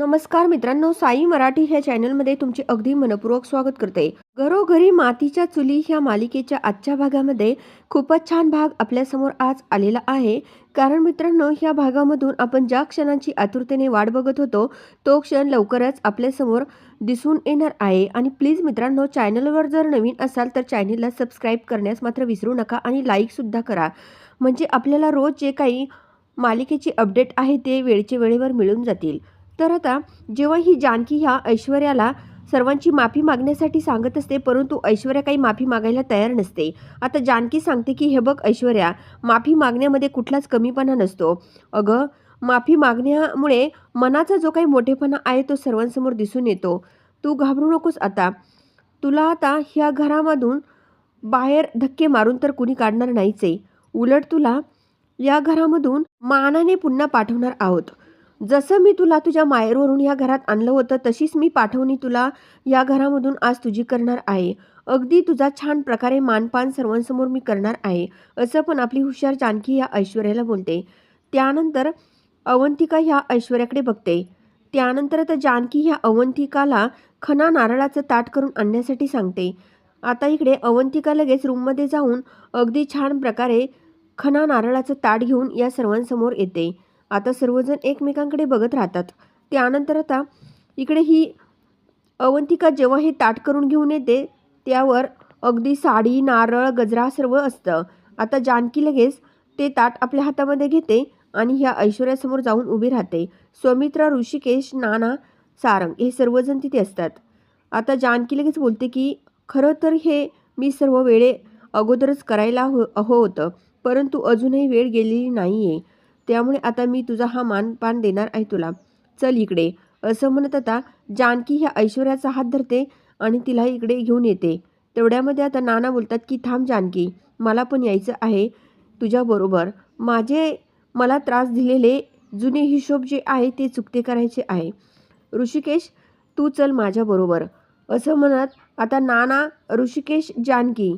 नमस्कार मित्रांनो साई मराठी ह्या चॅनलमध्ये तुमचे अगदी मनपूर्वक स्वागत करते. घरोघरी मातीच्या चुली ह्या मालिकेच्या आजच्या भागामध्ये खूपच छान भाग आपल्यासमोर आज आलेला आहे. कारण मित्रांनो ह्या भागामधून आपण ज्या क्षणांची आतुरतेने वाट बघत होतो तो क्षण लवकरच आपल्यासमोर दिसून येणार आहे. आणि प्लीज मित्रांनो चॅनलवर जर नवीन असाल तर चॅनलला सबस्क्राईब करण्यास मात्र विसरू नका आणि लाईकसुद्धा करा. म्हणजे आपल्याला रोज जे काही मालिकेची अपडेट आहे ते वेळचे वेळेवर मिळून जातील. तर आता जेव्हा ही जानकी ह्या ऐश्वर्याला सर्वांची माफी मागण्यासाठी सांगत असते परंतु ऐश्वर्या काही माफी मागायला तयार नसते. आता जानकी सांगते की हे बघ ऐश्वर्या माफी मागण्यामध्ये कुठलाच कमीपणा नसतो. अगं माफी मागण्यामुळे मनाचा जो काही मोठेपणा आहे तो सर्वांसमोर दिसून येतो. तू घाबरू नकोस आता. तुला आता ह्या घरामधून बाहेर धक्के मारून तर कुणी काढणार नाहीच. आहे उलट तुला या घरामधून मानाने पुन्हा पाठवणार आहोत. जसं मी तुला तुझ्या माहेरवरून या घरात आणलं होतं तशीच मी पाठवणी तुला या घरामधून आज तुझी करणार आहे. अगदी तुझा छान प्रकारे मानपान सर्वांसमोर मी करणार आहे असं पण आपली हुशार जानकी या ऐश्वर्याला बोलते. त्यानंतर अवंतिका ह्या ऐश्वर्याकडे बघते. त्यानंतर तर जानकी ह्या अवंतिकाला खना नारळाचं ताट करून आणण्यासाठी सांगते. आता इकडे अवंतिका लगेच रूममध्ये जाऊन अगदी छान प्रकारे खना नारळाचं ताट घेऊन या सर्वांसमोर येते. आता सर्वजण एकमेकांकडे बघत राहतात. त्यानंतर आता इकडे ही अवंतिका जेव्हा हे ताट करून घेऊन येते त्यावर अगदी साडी नारळ गजरा सर्व असतं. आता जानकी लगेच ते ताट आपल्या हातामध्ये घेते आणि ह्या ऐश्वर्यासमोर जाऊन उभी राहते. स्वमित्रा ऋषिकेश नाना सारंग हे सर्वजण तिथे असतात. आता जानकी लगेच बोलते की खरं तर हे मी सर्व वेळे अगोदरच करायला हो हो होतं परंतु अजूनही वेळ गेलेली नाही आहे त्यामुळे आता मी तुझा हा मानपान देणार आहे तुला. चल इकडे. असं म्हणत आता जानकी ह्या ऐश्वर्याचा हात धरते आणि तिला इकडे घेऊन येते. तेवढ्यामध्ये आता नाना बोलतात की थांब जानकी मला पण यायचं आहे तुझ्याबरोबर माझे मला त्रास दिलेले जुने हिशोब जे आहे ते चुकते करायचे आहे. ऋषिकेश तू चल माझ्याबरोबर असं म्हणत आता नाना ऋषिकेश जानकी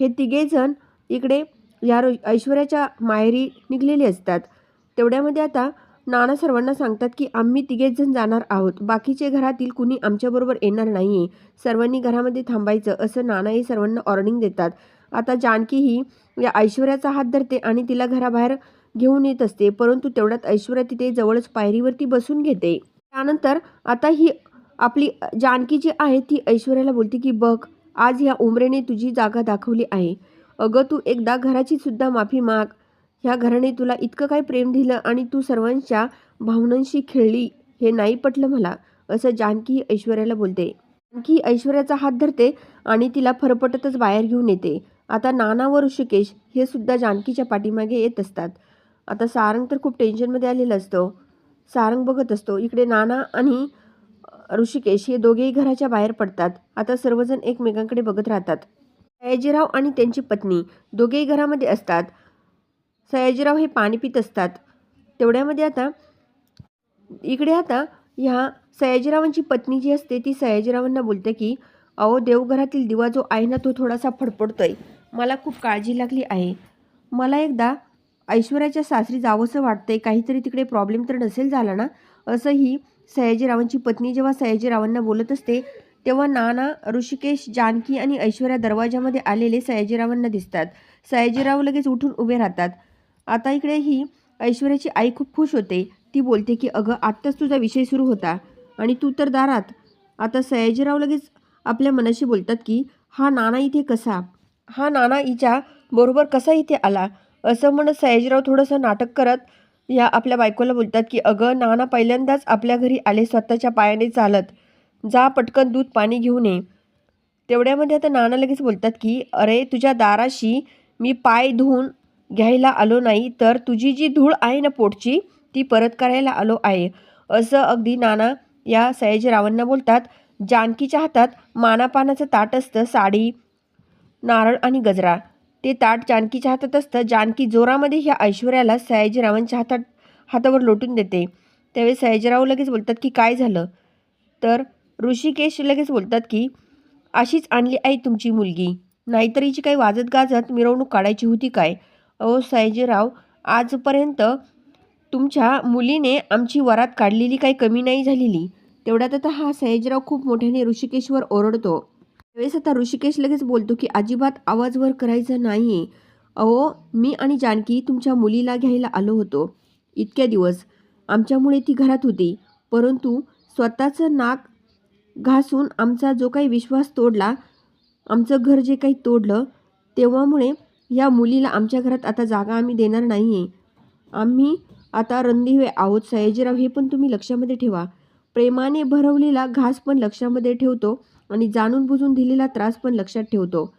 हे तिघेजण इकडे या ऐश्वर्याच्या माहेरी निघलेले असतात. तेवढ्यामध्ये आता नाना सर्वांना सांगतात की आम्ही तिघेच जण जाणार आहोत. बाकीचे घरातील कुणी आमच्याबरोबर येणार नाही आहे सर्वांनी घरामध्ये थांबायचं असं नानाही सर्वांना ऑर्डिंग देतात. आता जानकी ही या ऐश्वर्याचा हात धरते आणि तिला घराबाहेर घेऊन येत असते परंतु तेवढ्यात ऐश्वर्या तिथे जवळच पायरीवरती बसून घेते. त्यानंतर आता ही आपली जानकी जी आहे ती ऐश्वर्याला बोलते की बघ आज ह्या उमरेने तुझी जागा दाखवली आहे. अगं तू एकदा घराची सुद्धा माफी माग. ह्या घराने तुला इतकं काय प्रेम दिलं आणि तू सर्वांच्या भावनांशी खेळली हे नाही पटलं मला असं जानकी ऐश्वर्याला बोलते. जानकी ऐश्वर्याचा हात धरते आणि तिला फरफटतच बाहेर घेऊन येते. आता नाना व ऋषिकेश हे सुद्धा जानकीच्या पाठीमागे येत असतात. आता सारंग तर खूप टेन्शनमध्ये आलेलं असतो. सारंग बघत असतो. इकडे नाना आणि ऋषिकेश हे दोघेही घराच्या बाहेर पडतात. आता सर्वजण एकमेकांकडे बघत राहतात. सयाजीराव आणि त्यांची पत्नी दोघेही घरामध्ये असतात. सयाजीराव हे पाणी पित असतात. तेवढ्यामध्ये आता इकडे आता ह्या सयाजीरावांची पत्नी जी असते ती सयाजीरावांना बोलते की अहो देवघरातील दिवा जो आहे ना तो थोडासा फडफडतोय. मला खूप काळजी लागली आहे. मला एकदा ऐश्वर्याच्या सासरी जावंसं वाटतंय. काहीतरी तिकडे प्रॉब्लेम तर नसेल झाला ना? असं ही सयाजीरावांची पत्नी जेव्हा सयाजीरावांना बोलत असते तेव्हा नाना ऋषिकेश जानकी आणि ऐश्वर्या दरवाजामध्ये आलेले सयाजीरावांना दिसतात. सयाजीराव लगेच उठून उभे राहतात. आता इकडे ही ऐश्वर्याची आई खूप खुश होते. ती बोलते की अगं आत्ताच तुझा विषय सुरू होता आणि तू तर दारात. आता सयाजीराव लगेच आपल्या मनाशी बोलतात की हा नाना इथे कसा? हा नाना हिच्या बरोबर कसा इथे आला? असं म्हणत सयाजीराव थोडंसं नाटक करत या आपल्या बायकोला बोलतात की अगं नाना पहिल्यांदाच आपल्या घरी आले स्वतःच्या पायाने चालत. जा पटकन दूध पाणी घेऊन ये. तेवढ्यामध्ये आता नाना लगेच बोलतात की अरे तुझ्या दाराशी मी पाय धुवून घ्यायला आलो नाही तर तुझी जी धूळ आहे ना पोटची ती परत करायला आलो आहे. असं अगदी नाना या सयाजीरावांना बोलतात. जानकीच्या हातात मानापानाचं ताट असतं साडी नारळ आणि गजरा. ते ताट जानकीच्या हातात असतं. जानकी जोरामध्ये ह्या ऐश्वर्याला सयाजीरावांच्या हातात हातावर लोटून देते. त्यावेळी सयाजीराव लगेच बोलतात की काय झालं? तर ऋषिकेश लगेच बोलतात की अशीच आणली आहे तुमची मुलगी. नाहीतर हिची काही वाजत गाजत मिरवणूक काढायची होती काय? अहो सयाजीराव आजपर्यंत तुमच्या मुलीने आमची वरात काढलेली काही कमी नाही झालेली. तेवढ्यात आता हा सयाजीराव खूप मोठ्याने ऋषिकेशवर ओरडतो. त्यावेळेस आता ऋषिकेश लगेच बोलतो की अजिबात आवाजवर करायचं नाही अहो मी आणि जानकी तुमच्या मुलीला घ्यायला आलो होतो. इतक्या दिवस. आमच्यामुळे ती घरात होती. परंतु स्वतःचं नाक घासून आमचा जो काही विश्वास तोडला आमचं घर जे काही तोडलं तेव्हामुळे या मुलीला आमच्या घरात आता जागा आम्ही देणार नाही आहे आम्ही आता रणदिवे आहोत सयाजीराव. हे पण तुम्ही लक्षामध्ये ठेवा. प्रेमाने भरवलेला घास पण लक्षामध्ये ठेवतो आणि जाणून बुजून दिलेला त्रास पण लक्षात ठेवतो.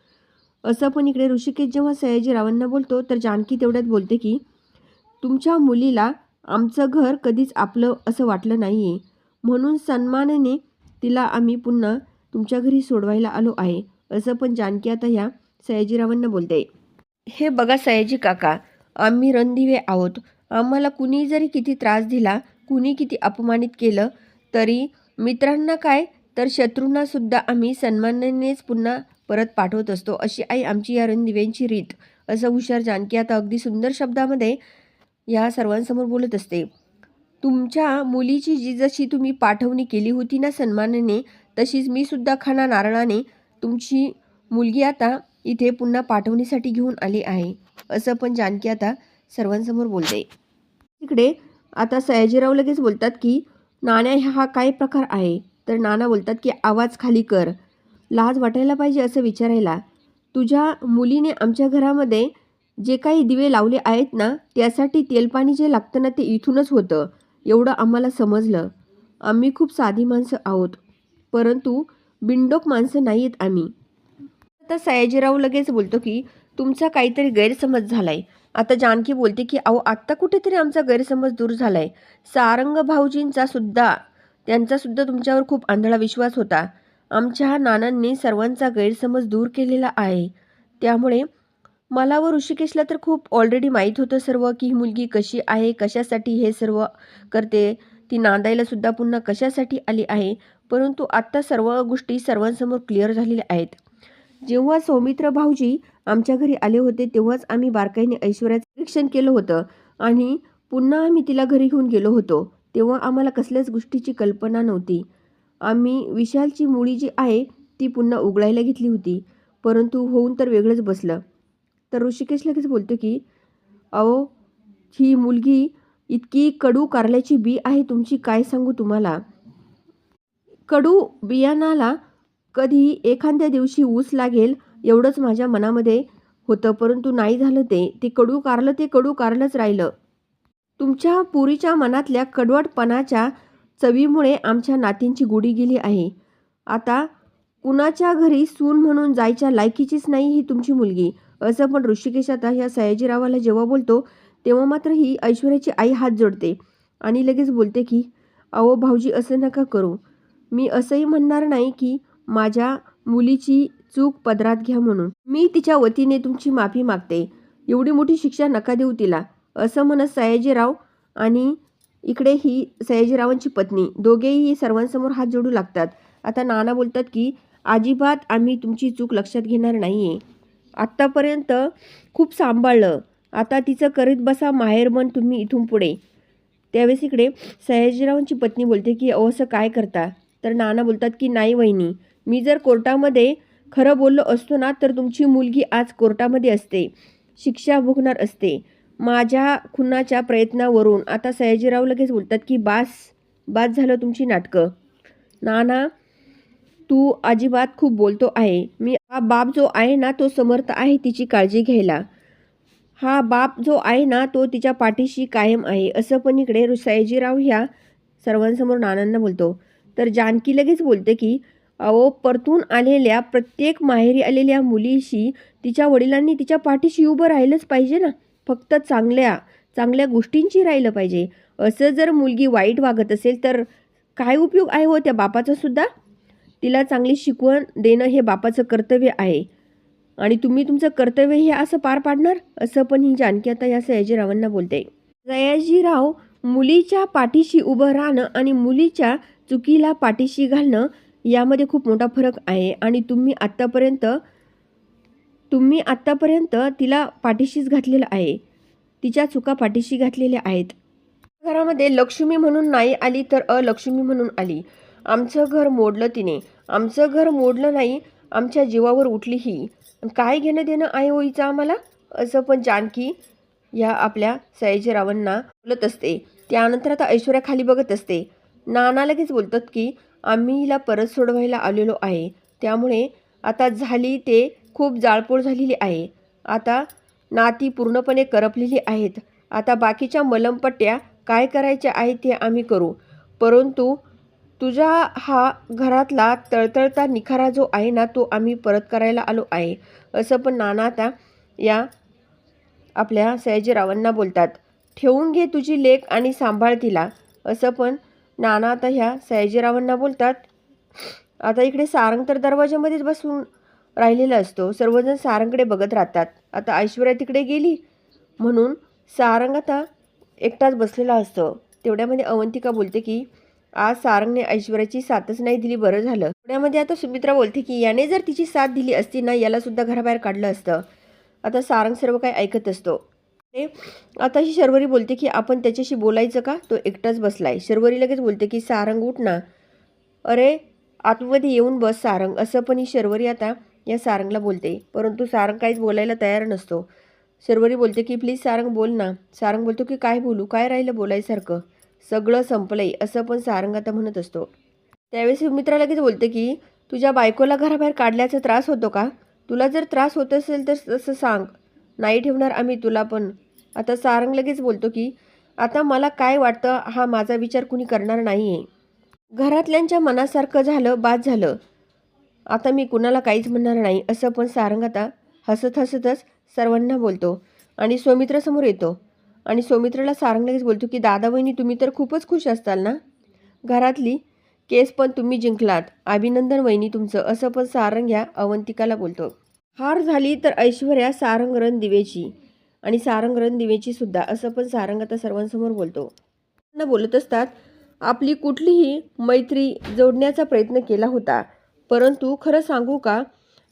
असं पण इकडे ऋषिकेश जेव्हा सयाजीरावांना बोलतो तर जानकी तेवढ्यात बोलते की तुमच्या मुलीला आमचं घर कधीच आपलं असं वाटलं नाही आहे म्हणून सन्मानाने तिला आम्ही पुन्हा तुमच्या घरी सोडवायला आलो आहे. असं पण जानकी आता ह्या सयाजीरावांना बोलते. हे बघा सयाजी काका आम्ही रणदिवे आहोत. आम्हाला कुणी जरी किती त्रास दिला कुणी किती अपमानित केलं तरी मित्रांना काय? तर शत्रूंनासुद्धा आम्ही सन्मानानेच पुन्हा परत पाठवत असतो अशी आई आमची या रणदिव्यांची रीत. असं हुशार जानकी आता अगदी सुंदर शब्दामध्ये या सर्वांसमोर बोलत असते. तुमच्या मुलीची जी जशी तुम्ही पाठवणी केली होती ना सन्मानाने तशीच मी सुद्धा खाना नारळाने तुमची मुलगी आता इथे पुन्हा पाठवणीसाठी घेऊन आले आहे असं पण जानकी आता सर्वांसमोर बोलते. तिकडे आता सयाजीराव लगेच बोलतात की नाण्या हा काय प्रकार आहे? तर नाना बोलतात की आवाज खाली कर. लाज वाटायला पाहिजे असं विचारायला. तुझ्या मुलीने आमच्या घरामध्ये जे काही दिवे लावले आहेत ना त्यासाठी तेलपाणी जे लागतं ना ते इथूनच होतं. एवढं आम्हाला समजलं. आम्ही खूप साधी माणसं आहोत. परंतु बिंडोक माणसं नाही आहेत आम्ही. आता सयाजीराव लगेच बोलतो की तुमचा काहीतरी गैरसमज झालाय. आता जानकी बोलते की अहो आत्ता कुठेतरी आमचा गैरसमज दूर झालाय. सारंग भाऊजींचा सुद्धा त्यांचा सुद्धा तुमच्यावर खूप आंधळा विश्वास होता. आमच्या नानांनी सर्वांचा गैरसमज दूर केलेला आहे. त्यामुळे मला व ऋषिकेशला तर खूप ऑलरेडी माहीत होतं सर्व की ही मुलगी कशी आहे कशासाठी हे सर्व करते. ती नांदायला सुद्धा पुन्हा कशासाठी आली आहे? परंतु आत्ता सर्व गोष्टी सर्वांसमोर क्लिअर झालेल्या आहेत. जेव्हा सौमित्र भाऊजी आमच्या घरी आले होते तेव्हाच आम्ही बारकाईने ऐश्वर्याचं निरीक्षण केलं होतं आणि पुन्हा आम्ही तिला घरी घेऊन गेलो होतो. तेव्हा आम्हाला कसल्याच गोष्टीची कल्पना नव्हती. आम्ही विशालची मुळी जी आहे ती पुन्हा उघडायला घेतली होती. परंतु होऊन तर वेगळंच बसलं. तर ऋषिकेश लगेच बोलतो की अहो ही मुलगी इतकी कडू कारल्याची बी आहे तुमची काय सांगू तुम्हाला? कडू बियाणाला कधी एखाद्या दिवशी ऊस लागेल एवढंच माझ्या मनामध्ये होतं परंतु नाही झालं ते. ते कडू कारलं ते कडू कारलंच राहिलं. तुमच्या पुरीच्या मनातल्या कडवटपणाच्या चवीमुळे आमच्या नातींची गुढी गेली आहे. आता कुणाच्या घरी सून म्हणून जायच्या लायकीचीच नाही ही तुमची मुलगी. असं पण ऋषिकेश आता ह्या सयाजीरावाला जेव्हा बोलतो तेव्हा मात्र ही ऐश्वर्याची आई हात जोडते आणि लगेच बोलते की अहो भाऊजी असं नका करू. मी असंही म्हणणार नाही की माझ्या मुलीची चूक पदरात घ्या म्हणून. मी तिच्या वतीने तुमची माफी मागते. एवढी मोठी शिक्षा नका देऊ तिला. असं म्हणत सयाजीराव आणि इकडे ही सयाजीरावांची पत्नी. दोघेही सर्वांसमोर हात जोडू लागतात. आता नाना बोलतात की अजिबात आम्ही तुमची चूक लक्षात घेणार नाही आहे आत्तापर्यंत खूप सांभाळलं. आता तिचं करीत बसा माहेर मन तुम्ही इथून पुढे. त्यावेळेस इकडे सयाजीरावांची पत्नी बोलते की अहो असं काय करता? तर नाना बोलतात की नाही वहिनी. मी जर कोर्टामध्ये खरं बोललो असतो ना तर तुमची मुलगी आज कोर्टामध्ये असते. शिक्षा भोगणार असते. माझ्या खुनाच्या प्रयत्नावरून आता सयाजीराव लगेच बोलतात की बास बास झालं तुमची नाटकं. नाना तू अजिबात खूप बोलतो आहे. मी हा बाप जो आहे ना तो समर्थ आहे तिची काळजी घ्यायला. हा बाप जो आहे ना तो तिच्या पाठीशी कायम आहे. असं पण इकडे सयाजीराव ह्या सर्वांसमोर नानांना बोलतो. तर जानकी लगेच बोलते की अहो परतून आलेल्या प्रत्येक माहेरी आलेल्या मुलीशी तिच्या वडिलांनी तिच्या पाठीशी उभं राहिलंच पाहिजे ना? फक्त चांगल्या चांगल्या गोष्टींची राहिलं पाहिजे. असं जर मुलगी वाईट वागत असेल तर काय उपयोग आहे हो त्या बापाचा सुद्धा? तिला चांगली शिकवण देणं हे बापाचं कर्तव्य आहे. आणि तुम्ही तुमचं कर्तव्य हे असं पार पाडणार? असं पण ही जानकी आता या सयाजीरावांना बोलते. सयाजीराव मुलीच्या पाठीशी उभं राहणं आणि मुलीच्या चुकीला पाठीशी घालणं यामध्ये खूप मोठा फरक आहे आणि तुम्ही आत्तापर्यंत तुम्ही आत्तापर्यंत तिला पाठीशीच घातलेलं आहे. तिच्या चुका पाठीशी घातलेल्या आहेत. घरामध्ये लक्ष्मी म्हणून नाही आली तर अलक्ष्मी म्हणून आली. आमचं घर मोडलं तिने. आमचं घर मोडलं नाही आमच्या जीवावर उठली ही. काय घेणं देणं आहे होईचं आम्हाला? असं पण जानकी या आपल्या सयाजीरावांना बोलत असते. त्यानंतर आता ऐश्वर्या खाली बघत असते. नाना लगेच बोलतात की आम्ही हिला परत सोडवायला आलेलो आहे. त्यामुळे आता झाली ते खूप जाळपोळ झालेली आहे. आता नाती पूर्णपणे करपलेली आहेत. आता बाकीच्या मलमपट्ट्या काय करायच्या आहेत ते आम्ही करू. परंतु तुझा हा घरातला तळतळता निखारा जो आहे ना तो आम्ही परत करायला आलो आहे. असं पण नाना आता या आपल्या सयाजीरावांना बोलतात. ठेवून घे तुझी लेख आणि सांभाळ तिला. असं पण नाना आता ह्या सयाजीरावांना बोलतात आता इकडे सारंग तर दरवाजामध्येच बसून राहिलेला असतो. सर्वजण सारंगकडे बघत राहतात. आता ऐश्वर्या तिकडे गेली म्हणून सारंग आता एकटाच बसलेला असतो. तेवढ्यामध्ये अवंतिका बोलते की आज सारंगने ऐश्वर्याची साथच नाही दिली बरं झालं. तेवढ्यामध्ये आता सुमित्रा बोलते की याने जर तिची साथ दिली असती ना याला सुद्धा घराबाहेर काढलं असतं. आता सारंग सर्व काही ऐकत असतो. आता ही शर्वरी बोलते की आपण त्याच्याशी बोलायचं का? तो एकटाच बसलाय. शर्वरी लगेच बोलते की सारंग उठ ना. अरे आतमध्ये येऊन बस सारंग. असं पण ही शर्वरी आता या सारंगला बोलते. परंतु सारंग काहीच बोलायला तयार नसतो. शर्वरी बोलते की प्लीज सारंग बोल ना. सारंग बोलतो की काय बोलू? काय राहिलं बोलायसारखं? सगळं संपलंय. असं पण सारंग आता म्हणत असतो. त्यावेळेस सुमित्रा लगेच बोलते की तुझ्या बायकोला घराबाहेर काढल्याचा त्रास होतो का? तुला जर त्रास होत असेल तर तसं सांग. नाही ठेवणार आम्ही तुला पण. आता सारंग लगेच बोलतो की आता मला काय वाटतं हा माझा विचार कुणी करणार नाही आहे घरातल्यांच्या मनासारखं झालं बाद झालं. आता मी कुणाला काहीच म्हणणार नाही असं पण सारंग आता हसत हसतच सर्वांना बोलतो आणि सौमित्रासमोर येतो. आणि सौमित्राला सारंग लगेच बोलतो की दादा वहिनी तुम्ही तर खूपच खुश असताल ना? घरातली केस पण तुम्ही जिंकलात अभिनंदन वहिनी तुमचं असं पण सारंग ह्या अवंतिकाला बोलतो. हार झाली तर ऐश्वर्या सारंग रणदिवेची आणि सारंग रणदिवेची सुद्धा असं पण सारंग आता सर्वांसमोर बोलतो. न बोलत असतात आपली कुठलीही मैत्री जोडण्याचा प्रयत्न केला होता. परंतु खरं सांगू का?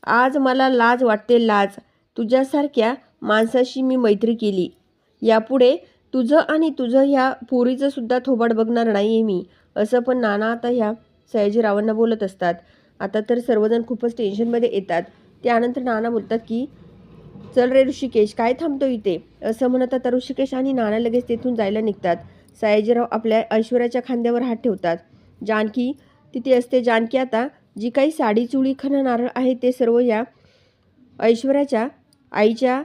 आज मला लाज वाटते लाज. तुझ्यासारख्या माणसाशी मी मैत्री केली. यापुढे तुझं आणि तुझं ह्या पोरीचं सुद्धा थोबाड बघणार नाही आहे मी असं पण नाना आता ह्या सयाजीरावांना बोलत असतात. आता तर सर्वजण खूपच टेन्शनमध्ये येतात. त्यानंतर नाना बोलतात की चल रे ऋषिकेश काय थांबतो इथे? असं म्हणत आता ऋषिकेश आणि नाना लगेच तेथून जायला निघतात. सयाजीराव आपल्या ऐश्वर्याच्या खांद्यावर हात ठेवतात. जानकी तिथे असते. जानकी आता जी काही साडी चुळी खणं नारळ आहे ते सर्व या ऐश्वर्याच्या आईच्या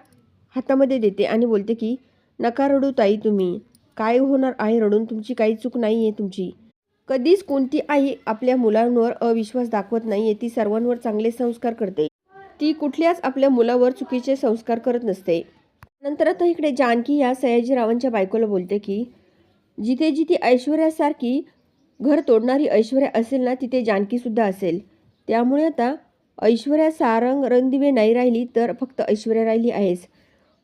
हातामध्ये देते आणि बोलते की नका रडू ताई तुम्ही. काय होणार आहे रडून? तुमची काही चूक नाही आहे तुमची. कधीच कोणती आई आपल्या मुलांवर अविश्वास दाखवत नाही आहे ती सर्वांवर चांगले संस्कार करते. ती कुठल्याच आपल्या मुलावर चुकीचे संस्कार करत नसते. नंतर आता इकडे जानकी या सयाजीरावांच्या बायकोला बोलते की जिथे जिथे ऐश्वर्यासारखी घर तोडणारी ऐश्वर्या असेल ना तिथे जानकीसुद्धा असेल. त्यामुळे आता ऐश्वर्या सारंग रणदिवे नाही राहिली तर फक्त ऐश्वर्या राहिली आहेस.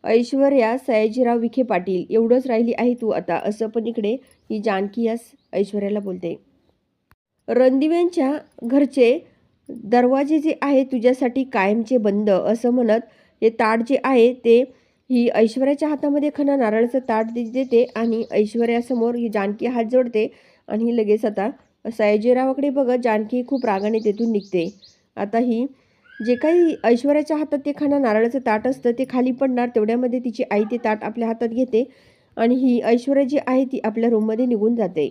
ऐश्वर्या सयाजीराव विखे पाटील एवढंच राहिली आहे तू आता असं पण इकडे ही जानकी या ऐश्वर्याला बोलते. रणदिव्यांच्या घरचे दरवाजे जे आहे तुझ्यासाठी कायमचे बंद असं म्हणत हे ताट जे आहे ते ही ऐश्वर्याच्या हातामध्ये खना नारळाचं ताट देते आणि ऐश्वर्यासमोर ही जानकी हात जोडते आणि ही लगेच आता सयाजीरावाकडे बघत जानकी खूप रागाने तेथून निघते. आता ही जे काही ऐश्वर्याच्या हातात ते खाणं नारळाचं ताट असतं ते खाली पडणार तेवढ्यामध्ये तिची आई ते ताट आपल्या हातात घेते आणि ही ऐश्वर्या जी आहे ती आपल्या रूममध्ये निघून जाते.